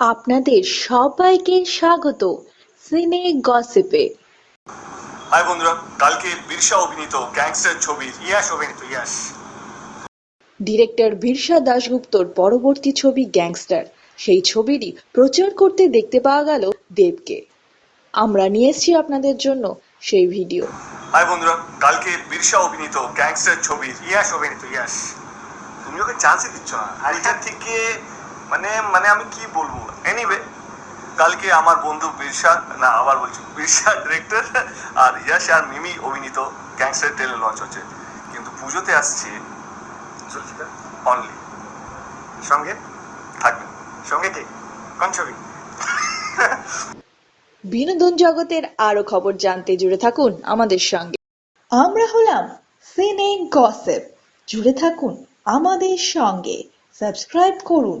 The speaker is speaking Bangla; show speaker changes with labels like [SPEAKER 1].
[SPEAKER 1] আপনাদের সবাইকে স্বাগত সিনে গসিপে।
[SPEAKER 2] হাই বন্ধুরা কালকে বিরসা অভিনীত গ্যাংস্টার ছবি ইয়াশ অভিনীত ইয়াশ
[SPEAKER 1] ডিরেক্টর বিরসা দাশগুপ্তর পরবর্তী ছবি গ্যাংস্টার। সেই ছবিরই প্রচার করতে দেখতে পাওয়া গেল দেবকে। আমরা নিয়ে এসেছি আপনাদের জন্য সেই ভিডিও।
[SPEAKER 2] হাই বন্ধুরা কালকে বিরসা অভিনীত গ্যাংস্টার ছবি ইয়াশ অভিনীত ইয়াশ তুমি ওকে চান্সই দিচ্ছ না। আর এটা থেকে মানে মানে আমি কি বলব? এনিওয়ে কালকে আমার বন্ধু বিরসা, না, আবার বলছি, বিরসা ডিরেক্টর আর ইয়াশ আর মিমি অভিনীত গ্যাংস্টার ট্রেলার লঞ্চ হচ্ছে। কিন্তু পুজোতে আসছে অনলি সঙ্গে থাকবেন সঙ্গে কে? কোন ছবি?
[SPEAKER 1] বিনোদন জগতের আরও খবর জানতে জুড়ে থাকুন আমাদের সঙ্গে। আমরা হলাম সিনে গসিপ জুড়ে থাকুন আমাদের সঙ্গে। সাবস্ক্রাইব করুন